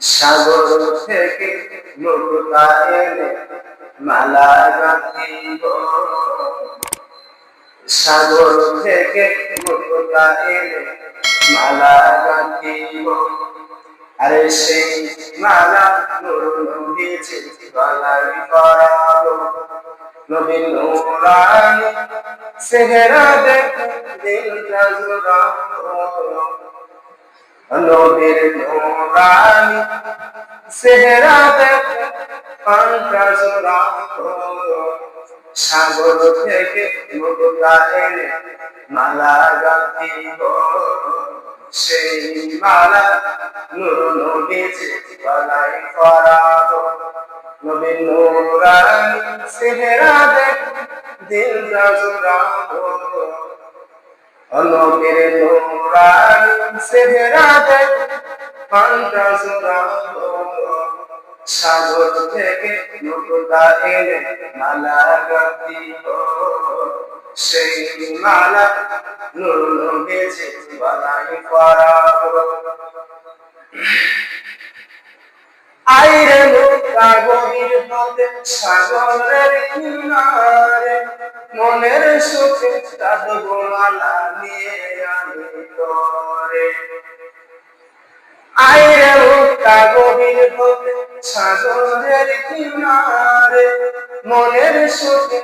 সাগর থেকে মুক্তা এনে মালা গাঁথিব সাগর থেকে এনে মালা গাঁথিব আরে সেই মালা নূর নবীজি গলায় পরাবো। নবী দেখ জুড়াবো নবীর নূরানি সেহেরা দেখ পান্তা জুড়াবো সাগর থেকে মুক্তা এনে মালা গাঁথিব। সেই মালা নূর নবীজি গলায় পরাবো নবী নূরানি, চেহারা দেখ, দিল জুড়াবো নবীর নূরানি চেহারা দেখ পান্তা জুড়াবো সাগর থেকে মুক্তা এনে মালা গাঁথিব সেই মালা নূর নবীজি গলায় পরাবো। আইরে মুক্তা গভীর পথে সাগরের কিনারে মনের সুখে গোমালা নিয়ে আমি তোরে আইরে মুক্তা গভীর পথে সাগরের কিনারে, মনের সুখে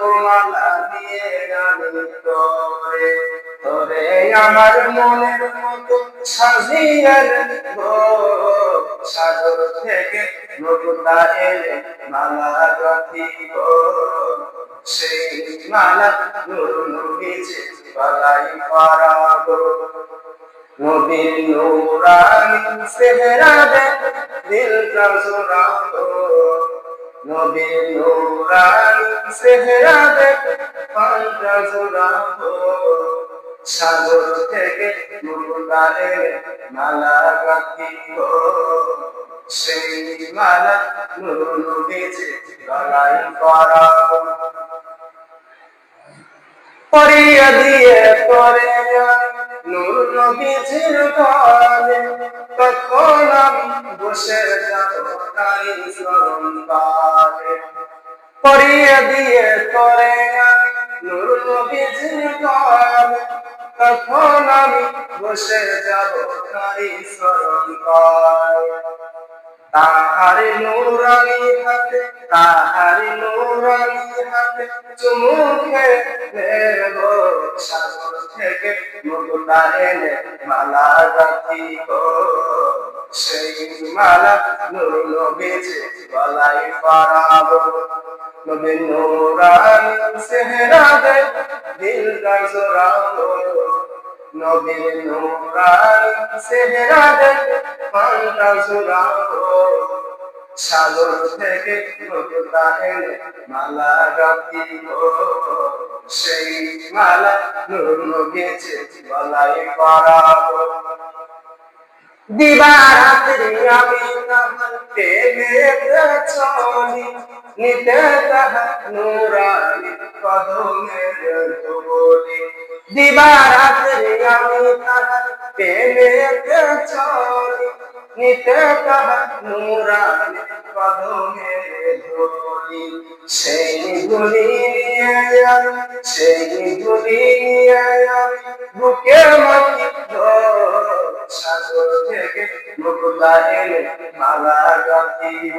গোমালা নিয়ে আমি তোরে তোরে আমার মনের মতো সাজিয়ার সাগর থেকে নতুনটা এলে মালা গাঁথিব। সেই মালা নুর নবীজি পরাব। নবীর নূরানি দেখ দিলটা জোড়াব। নবীর নূরানি দেখ পান্তা জোড়াব। সাগর থেকে মুক্তা মালা গাঁথিব। সেই মালা নূর নবীজি গলায় পরাব পরিয়া দিয়ে করে নূর নবীজির গলে তখন আমি বসে যাব তাই স্মরণ পারে পরিয়া দিয়ে করে নূর নবীজির গলে তখন আমি বসে যাব তাই স্মরণ তাহারি নুরানি হাতে, তাহারি নুরানি হাতে চুমুখে নেব সাগর থেকে মুকুটা এনে মালা গাঁথিব সেই মালা নুর নবীজি গলায় পরাব। নবী নুরানি চেহারা দে দিল জোরাবো নবী নুরানি চেহারা দে পান্তা জোরাবো সাগর থেকে মুক্তা এনে মালা গাঁথিব। সেই মালা নূর নবীজি গলায় পরাব দিবারাত্রি আমি তাহার প্রেমেতে চলি নিতে তাহা নুরানি কদমের ধুলি দিবারাত্রি আমি তাহার প্রেমেতে নিতে তাহা নুরানি কদমের সেই নিয়ে সেই ধুলি নিয়ে আমি বুকে মাটি সাগর থেকে মুক্তা মালা গাঁথিব।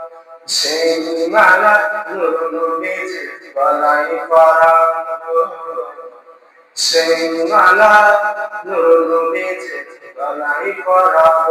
সেই মালা নবীজি গলায় পরাব সেই মালা নবীজি গলায় পরাব।